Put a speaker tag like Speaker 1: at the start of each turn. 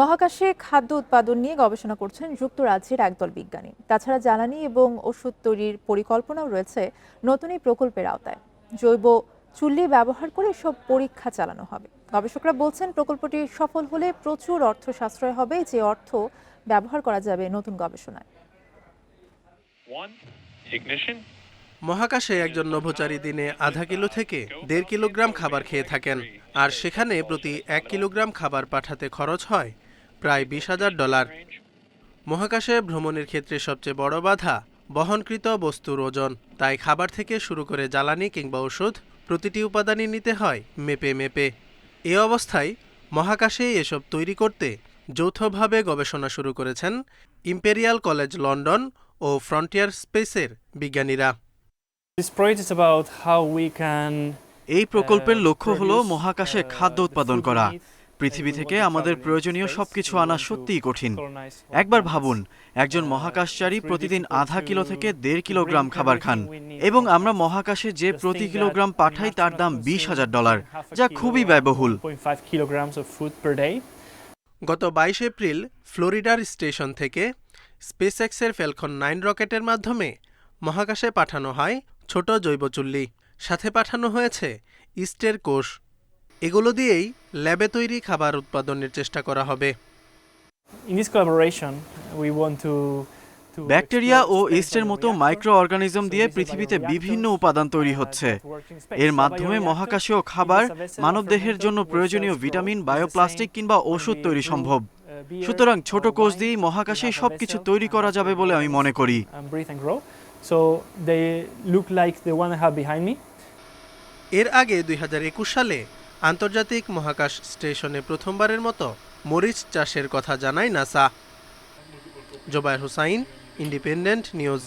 Speaker 1: মহাকাশে খাদ্য উৎপাদন নিয়ে গবেষণা করছেন যুক্তরাজ্যের একদল বিজ্ঞানী। তাছাড়া জ্বালানি এবং ওষুধ তৈরির পরিকল্পনাও রয়েছে নতুন এই প্রকল্পের আওতায়। জৈব চুল্লি ব্যবহার করে সব পরীক্ষা চালানো হবে। গবেষকরা বলছেন প্রকল্পটি সফল হলে প্রচুর অর্থ সাশ্রয় হবে যে অর্থ ব্যবহার করা যাবে নতুন গবেষণায়।
Speaker 2: মহাকাশে একজন নভোচারী দিনে আধা কিলো থেকে দেড় কিলোগ্রাম খাবার খেয়ে থাকেন আর সেখানে প্রতি এক কিলোগ্রাম খাবার পাঠাতে খরচ হয় প্রায় বিশ হাজার ডলার। মহাকাশে ভ্রমণের ক্ষেত্রে সবচেয়ে বড় বাধা বহনকৃত বস্তুর ওজন। তাই খাবার থেকে শুরু করে জ্বালানি কিংবা ওষুধ প্রতিটি উপাদানই নিতে হয় মেপে মেপে। এ অবস্থায় মহাকাশে এসব তৈরি করতে যৌথভাবে গবেষণা শুরু করেছেন ইম্পেরিয়াল কলেজ লন্ডন ও ফ্রন্টিয়ার স্পেসের বিজ্ঞানীরা।
Speaker 3: এই প্রকল্পের লক্ষ্য হল মহাকাশে
Speaker 4: uh,
Speaker 3: খাদ্য উৎপাদন করা. পৃথিবী থেকে আমাদের প্রয়োজনীয় সবকিছু আনা সত্যিই কঠিন। একবার ভাবুন, একজন মহাকাশচারী প্রতিদিন আধা কিলো থেকে দেড় কিলোগ্রাম খাবার খান এবং আমরা মহাকাশে যে প্রতি কিলোগ্রাম পাঠাই তার দাম বিশ হাজার ডলার, যা খুবই ব্যয়বহুল।
Speaker 4: 1.5 kilograms of food per day.
Speaker 2: গত বাইশ এপ্রিল ফ্লোরিডার স্টেশন থেকে স্পেসএক্সের ফ্যালকন নাইন রকেটের মাধ্যমে মহাকাশে পাঠানো হয় ছোট জৈব চুল্লি সাথে পাঠানো হয়েছে ইস্টের কোষ। এগুলো দিয়েই ল্যাবে তৈরি খাবার উৎপাদনের চেষ্টা করা হবে।
Speaker 3: ব্যাকটেরিয়া ও ইস্টের মতো মাইক্রো অর্গানিজম দিয়ে পৃথিবীতে বিভিন্ন উপাদান তৈরি হচ্ছে। এর মাধ্যমে মহাকাশীয় খাবার মানব
Speaker 4: দেহের
Speaker 3: জন্য প্রয়োজনীয় ভিটামিন বায়োপ্লাস্টিক কিংবা ওষুধ তৈরি সম্ভব। সুতরাং ছোট কোষ
Speaker 4: দিয়ে
Speaker 3: মহাকাশে সবকিছু তৈরি করা যাবে বলে আমি মনে করি।
Speaker 2: এর আগে দুই হাজার একুশ সালে আন্তর্জাতিক মহাকাশ স্টেশনে প্রথমবারের মতো মরিচ চাষের কথা জানায় NASA. Zobayer Hussain independent news.